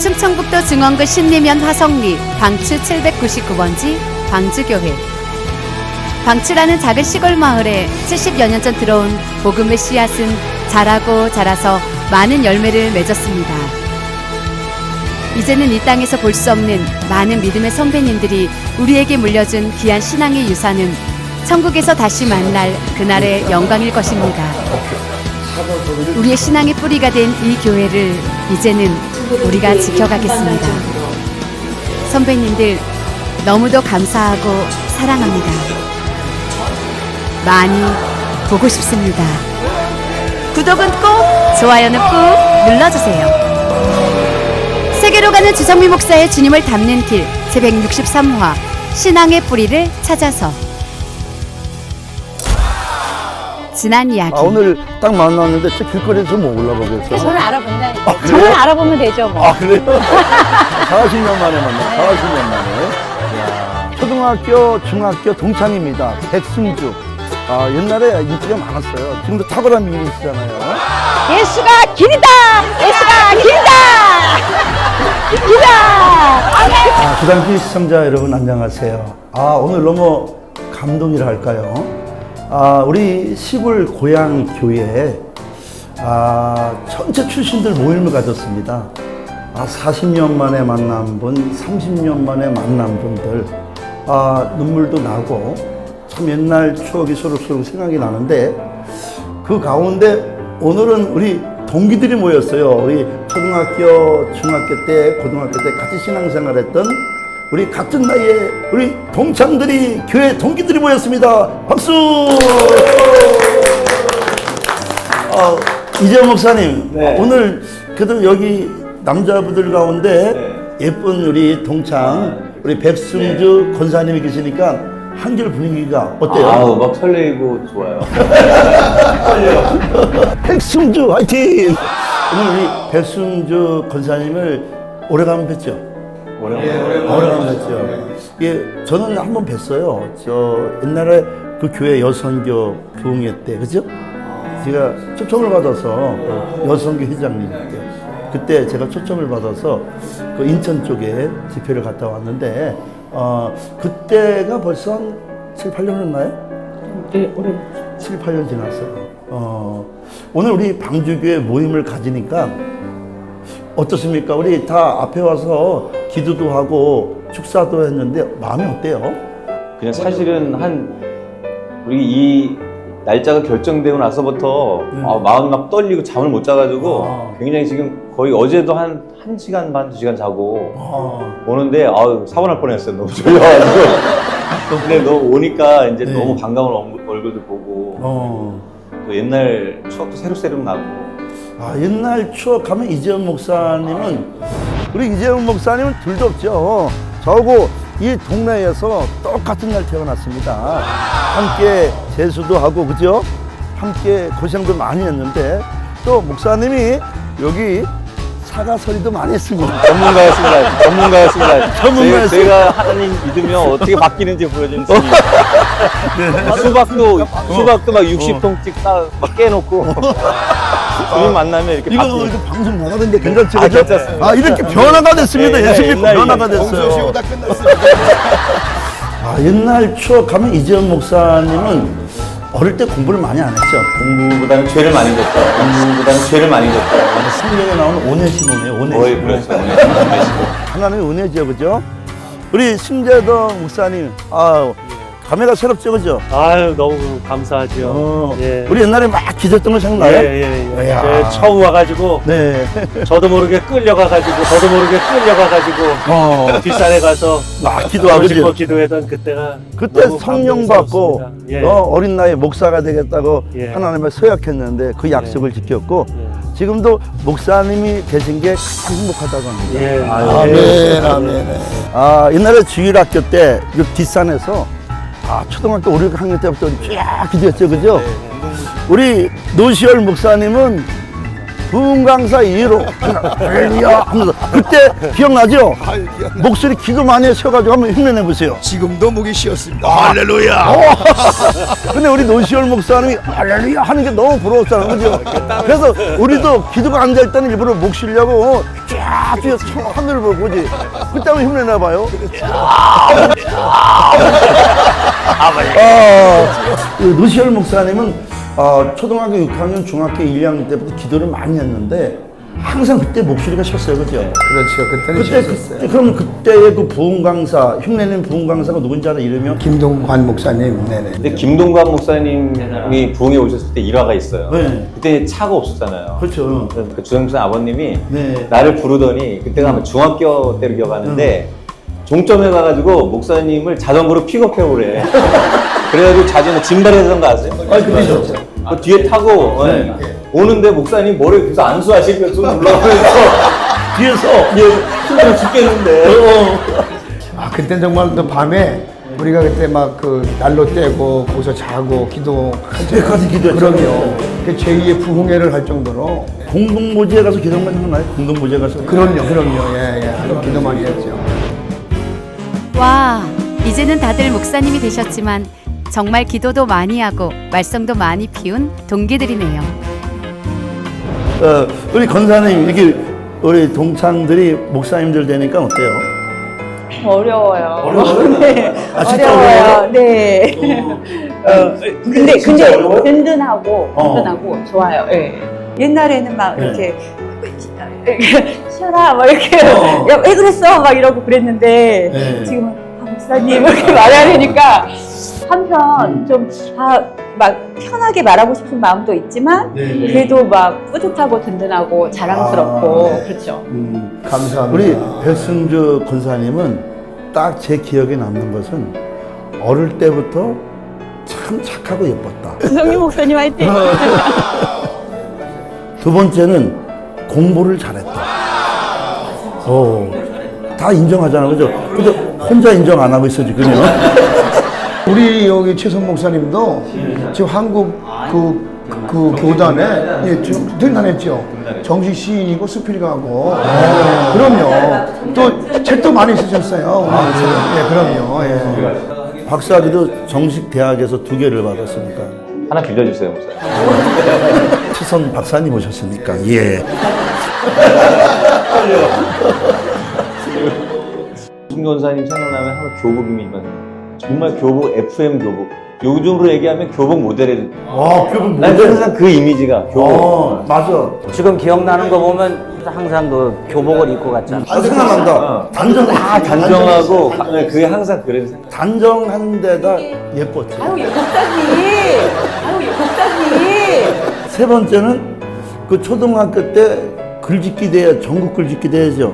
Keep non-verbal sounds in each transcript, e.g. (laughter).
충청북도 증원구 신리면 화성리 방추 799번지 방주교회 방추라는 작은 시골 마을에 70여 년 전 들어온 복음의 씨앗은 자라고 자라서 많은 열매를 맺었습니다. 이제는 이 땅에서 볼 수 없는 많은 믿음의 선배님들이 우리에게 물려준 귀한 신앙의 유산은 천국에서 다시 만날 그날의 영광일 것입니다. 우리의 신앙의 뿌리가 된 이 교회를 이제는 우리가 지켜가겠습니다. 선배님들 너무도 감사하고 사랑합니다. 많이 보고 싶습니다. 구독은 꼭, 좋아요는 꾹 눌러주세요. 세계로 가는 주성미 목사의 주님을 닮는 길 제163화 신앙의 뿌리를 찾아서 지난 이야기 아, 오늘 딱 만났는데 저 길거리에서 뭐 올라보겠어? 저를 알아본다니까. 그래요? 저를 알아보면 되죠, 뭐. 아, 그래요? (laughs) 40년 만에 만나, 40년 만에. 이야, 초등학교, 중학교 동창입니다. 백승주. 아, 옛날에 인기가 많았어요. 지금도 탁월한 미인이시잖아요. 예수가 길이다! 예수가 길이다! 길이다! 아, 그 당시 시청자 여러분 안녕하세요. 아, 오늘 너무 감동이라 할까요? 아, 우리 시골 고향 교회에 아, 전체 출신들 모임을 가졌습니다. 아, 40년 만에 만난 분, 30년 만에 만난 분들, 아, 눈물도 나고, 참 옛날 추억이 서로서로 생각이 나는데, 그 가운데 오늘은 우리 동기들이 모였어요. 우리 초등학교, 중학교 때, 고등학교 때 같이 신앙생활 했던 우리 같은 나이에 우리 동창들이 교회 동기들이 모였습니다. 박수! 어, 이재원 목사님, 네. 오늘 그래도 여기 남자분들 가운데 예쁜 우리 동창, 우리 백승주 권사님이 계시니까 한결 분위기가 어때요? 아우 막 설레이고 좋아요. (laughs) 백승주 화이팅! 오늘 우리 백승주 권사님을 오래간만 뵀죠? 오래간만 뵀죠. 예, 저는 한 번 뵀어요. 저 옛날에 그 교회 여선교 부흥회 때, 그죠? 제가 초청을 받아서 그 여선교 회장님 때 그때 제가 초청을 받아서 그 인천 쪽에 집회를 갔다 왔는데 어 그때가 벌써 한 7, 8년 했나요? 네, 오래. 7, 8년 지났어요. 어, 오늘 우리 방주교회 모임을 가지니까 어떻습니까? 우리 다 앞에 와서 기도도 하고 축사도 했는데 마음이 어때요? 그냥 사실은 한 우리 이 날짜가 결정되고 나서부터 음. 아, 마음이 막 떨리고 잠을 못 자가지고 아. 굉장히 지금 거의 어제도 한 1시간 반, 2시간 자고 어, 오는데 아유 사고 날 뻔했어요. 너무 졸려가지고. (laughs) 근데 너 오니까 이제 네. 너무 반가운 얼- 얼굴도 보고 어. 또 옛날 추억도 새록새록 나고 아, 옛날 추억하면 이재원 목사님은 우리 이재원 목사님은 둘도 없죠. 저하고 이 동네에서 똑같은 날 태어났습니다. 함께 재수도 하고 그죠? 함께 고생도 많이 했는데 또 목사님이 여기 사과서리도 많이 했습니다. 전문가였습니다. 전문가였습니다. (laughs) 전문가였어요. 제- 제가 하나님 믿으면 어떻게 바뀌는지 보여주는 스님. (laughs) 수박도 수박도 막 60통씩 막 깨놓고 (laughs) 주님 만나면 이렇게 이거 바뀌는 이거 방송 나가는데 괜찮죠? 아? 괜찮습니다. 아, 이렇게 변화가 됐습니다. 네, 예수 네, 믿고 옛날 변화가. 됐어요. 아, 옛날 추억하면 이재원 목사님은 어릴 때 공부를 많이 안 했죠. 공부보다는 죄를 많이 졌죠. 공부보다는 죄를 많이 졌죠. 성경에 나오는 오네시모네, 오네시모. 거의 그렇죠. 하나님의 은혜죠, 그죠? 우리 심재덕 목사님, 아, 감회가 새롭죠, 그죠? 아유 너무 감사하죠. 어, 예. 우리 옛날에 막 기도했던 거 생각나요? 예 예예. 예, 이야. 제 처음 와가지고 네. 저도 모르게 끌려가가지고 저도 모르게 끌려가가지고 어, 뒷산에 가서 막 기도하고 싶어 그죠? 기도했던 그때가 그때 너무 성령 받고. 예. 어, 어린 나이에 목사가 되겠다고 예. 하나님의 서약했는데 그 약속을 지켰고 예. 지금도 목사님이 계신 게 가장 행복하다고 합니다. 예. 아멘, 아멘. 아, 옛날에 주일학교 때, 그 뒷산에서, 아, 초등학교 5, 6학년 때부터 쫙 기도했죠, 그죠? 우리 노시열 목사님은 부흥 강사 1호 할렐루야 하면서 그때 기억나죠? 목소리 기도 많이 하셔가지고 한번 흉내내 보세요. 지금도 목이 쉬었습니다. 할렐루야. (laughs) 근데 우리 노시열 목사님이 할렐루야 하는 게 너무 부러웠잖아요. 그죠? 그래서 우리도 기도가 안 될 때는 일부러 목 쉬려고 쫙저 하늘을 보고 그지? 그때 한번 흉내내 봐요. 어, (laughs) 노시열 목사님은 어, 초등학교 6학년, 중학교 1, 2학년 때부터 기도를 많이 했는데 항상 그때 목소리가 쉬었어요. 그죠? 그렇죠. 그때는 그때, 쉬었어요. 그때 그럼 그때의 그 부흥 강사, 흉내낸 부흥 강사가 누군지 알아? 이름이? 김동관 목사님. 네네. 근데 김동관 목사님이 부흥에 오셨을 때 일화가 있어요. 네. 그때 차가 없었잖아요. 그렇죠. 그 주영선 아버님이 네. 나를 부르더니 그때가 아마 중학교 때를 기억하는데 종점에 가가지고 목사님을 자전거로 픽업해 오래. (laughs) 그래가지고 자전거 짐발해서 거 아세요? 아, 그렇죠. 그 뒤에 타고 어, 네. 오는데 목사님 머리 계속 안수하시면서 올라가면서 (laughs) 뒤에서 예, 힘들어 죽겠는데 아 그때 정말 또 밤에 우리가 그때 막 그 난로 떼고 거기서 자고 기도. 그때까지 기도했잖아요. 그럼요. 그 제2의 부흥회를 할 정도로. 공동모지에 가서 기도 많이 하나요? 공동모지에 가서 그럼요, 그럼요. 예, 예. 기도 많이 했죠. 와, 이제는 다들 목사님이 되셨지만 정말 기도도 많이 하고 말썽도 많이 피운 동기들이네요. 어, 우리 건사님 이게 우리 동창들이 목사님들 되니까 어때요? 어려워요. 어려워요? (laughs) 네. 아, 진짜 어려워요. 어려워요? 네. 어, 근데 진짜 근데 어려워요? 든든하고 어. 든든하고 좋아요. 예. 옛날에는 막 네. 이렇게 (laughs) 쉬어라 막 이렇게 어. (laughs) 야왜 그랬어 막 이러고 그랬는데 네. 지금은 아, 목사님 (laughs) 이렇게 말하려니까 한편 음. 좀아막 편하게 말하고 싶은 마음도 있지만 네. 그래도 막 뿌듯하고 든든하고 자랑스럽고 아, 네. 그렇죠. 음, 감사합니다. 우리 배승주 권사님은 딱 제 기억에 남는 것은 어릴 때부터 참 착하고 예뻤다. 주성님 목사님 화이팅. 두 번째는 공부를 잘했다. 어, 다 인정하잖아, 그죠? 근데 혼자 인정 안 하고 있어 지금요. (laughs) 우리 여기 최선 목사님도 지금 한국 그, 그 교단에 예, 좀 등단했죠. 정식 시인이고 수필가고. 그럼요. 또 책도 많이 쓰셨어요. 예, 그럼요. 예. 박사학위도 정식 대학에서 두 개를 받았으니까. 하나 빌려주세요 목사님 (laughs) 최선 박사님 오셨으니까 예. 순교원사님 생각나면 항상 교복입니다 정말 교복 FM 교복 요즘으로 얘기하면 교복 모델에 아, 그분 난 항상 그 이미지가 교복 어, 맞아. 지금 기억나는 거 보면 항상 그 교복을 입고 갔잖아. 아, 생각난다. 단정, 다 단정하고 네, 그게 항상 생각 단정한 데다 예뻤지. 아유 예, 목사님. 아유 예, 목사님. 세 번째는 그 초등학교 때 글짓기 대회, 전국 글짓기 대회죠.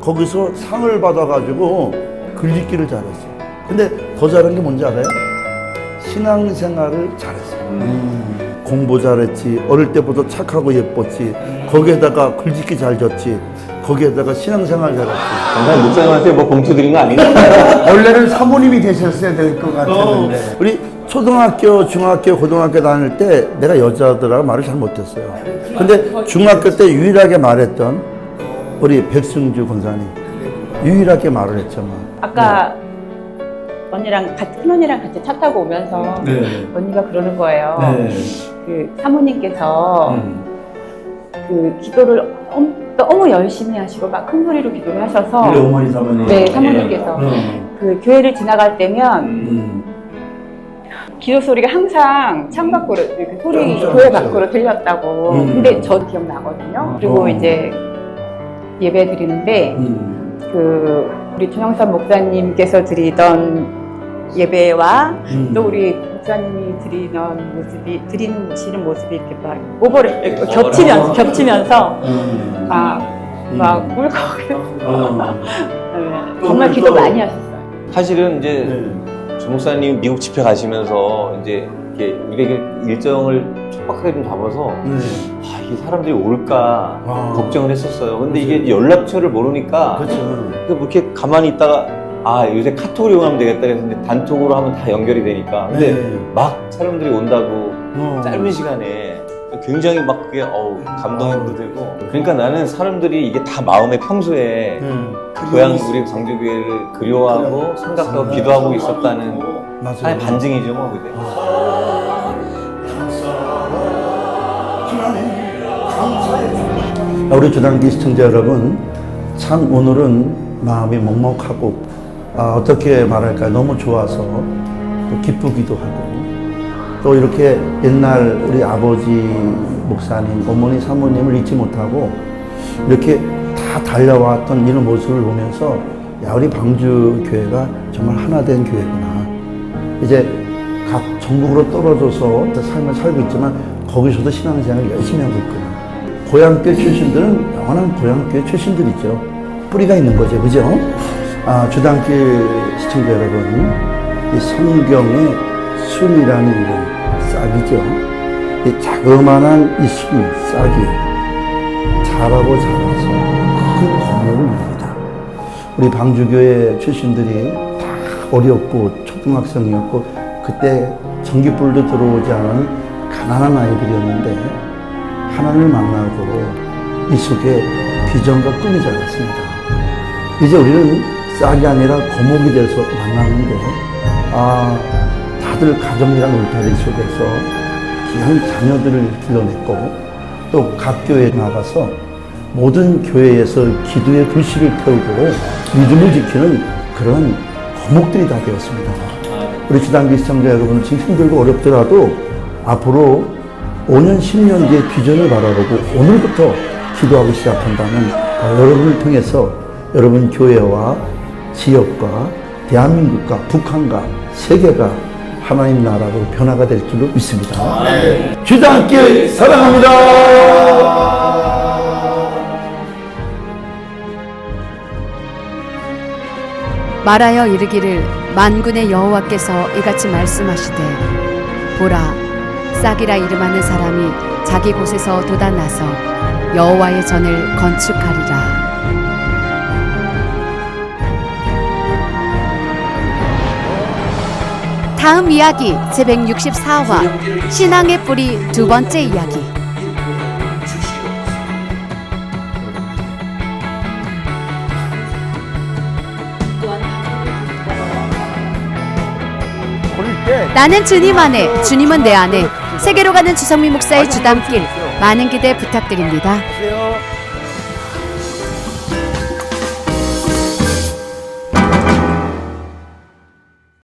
거기서 상을 받아가지고 글짓기를 잘했어. 근데 더 잘한 게 뭔지 알아요? 신앙생활을 잘했어. 공부 잘했지. 어릴 때부터 착하고 예뻤지. 거기에다가 글짓기 잘 졌지. 거기에다가 신앙생활 잘했지. 정말 목사님한테 뭐 봉투 드린 거 아니냐 (laughs) 원래는 사모님이 되셨어야 될 것 같았는데. 우리 초등학교, 중학교, 고등학교 다닐 때 내가 여자들하고 말을 잘 못했어요. 근데 중학교 때 유일하게 말했던 우리 백승주 권사님 유일하게 말을 했잖아. 아까 언니랑 같이 큰 언니랑 같이 차 타고 오면서 네. 언니가 그러는 거예요. 네. 그 사모님께서 음. 그 기도를 엄- 너무 열심히 하시고 막 큰 소리로 기도를 하셔서 우리 어머니 사모님. 네 사모님께서 음. 그 교회를 지나갈 때면 음. 기도 소리가 항상 창밖으로 그 소리 그렇죠, 교회. 밖으로 들렸다고. 음. 근데 저 기억나거든요. 그리고 어. 이제 예배 드리는데 음. 그 우리 조영선 목사님께서 드리던 예배와 음. 또 우리 목사님이 드리는 모습이 드리시는 모습이 이렇게 막 오버를 겹치면서 겹치면서 음. 막막 음. 울컥해서 어. 네, 정말 기도 또- 많이 하셨어요. 사실은 이제 네. 조 목사님 미국 집회 가시면서 이제 이렇게 우리가 이게 일정을 촉박하게 좀 잡아서 네. 아, 이 사람들이 올까 아. 걱정을 했었어요. 근데 이게 연락처를 모르니까 그렇죠. 그래서 뭐 이렇게 가만히 있다가 아 요새 카톡을 이용하면 되겠다 그랬는데 단톡으로 하면 다 연결이 되니까 근데 네. 막 사람들이 온다고 어. 짧은 시간에 굉장히 막 그게 어우 감동도 들고 그러니까 나는 사람들이 이게 다 마음에 평소에 음. 고향 우리 광주교회를 그리워하고 생각하고 기도하고 있었다는 맞아요. 하나의 반증이죠 뭐 그게. 우리 주단기 시청자 여러분, 참 오늘은 마음이 먹먹하고 아, 어떻게 말할까 너무 좋아서 또 기쁘기도 하고 또 이렇게 옛날 우리 아버지 목사님, 어머니, 사모님을 잊지 못하고 이렇게 다 달려왔던 이런 모습을 보면서 야 우리 방주 교회가 정말 하나 된 교회구나. 이제 각 전국으로 떨어져서 삶을 살고 있지만 거기서도 신앙생활을 열심히 하고 있구나. 고향교회 출신들은 영원한 고향교회 출신들이죠. 뿌리가 있는 거죠. 그죠? 아, 주당길 시청자 여러분, 이 성경의 순이라는 이름, 싹이죠. 이 자그마한 이 순, 싹이 자라고 자라서 큰 건물을 이룹니다. 우리 방주교회 출신들이 다 어렸고 초등학생이었고 그때 전기불도 들어오지 않은 가난한 아이들이었는데 하나님을 만나고 이 속에 비전과 꿈이 자랐습니다. 이제 우리는 싹이 아니라 거목이 돼서 만났는데 아 다들 가정이랑 울타리 속에서 귀한 자녀들을 길러냈고 또 각 교회에 나가서 모든 교회에서 기도의 불씨를 태우고 믿음을 지키는 그런 거목들이 다 되었습니다. 우리 주단기 시청자 여러분 지금 힘들고 어렵더라도 앞으로 5년, 10년 뒤의 비전을 바라보고 오늘부터 기도하기 시작한다면 어, 여러분을 통해서 여러분 교회와 지역과 대한민국과 북한과 세계가 하나님 나라로 변화가 될 줄로 믿습니다. 주단길 사랑합니다. 말하여 이르기를 만군의 여호와께서 이같이 말씀하시되 보라 싹이라 이름하는 사람이 자기 곳에서 돋아나서 여호와의 전을 건축하리라 다음 이야기 제164화 신앙의 뿌리 두 번째 이야기 나는 주님 안에 주님은 내 안에 세계로 가는 주성미 목사의 주담길 많은 기대 부탁드립니다.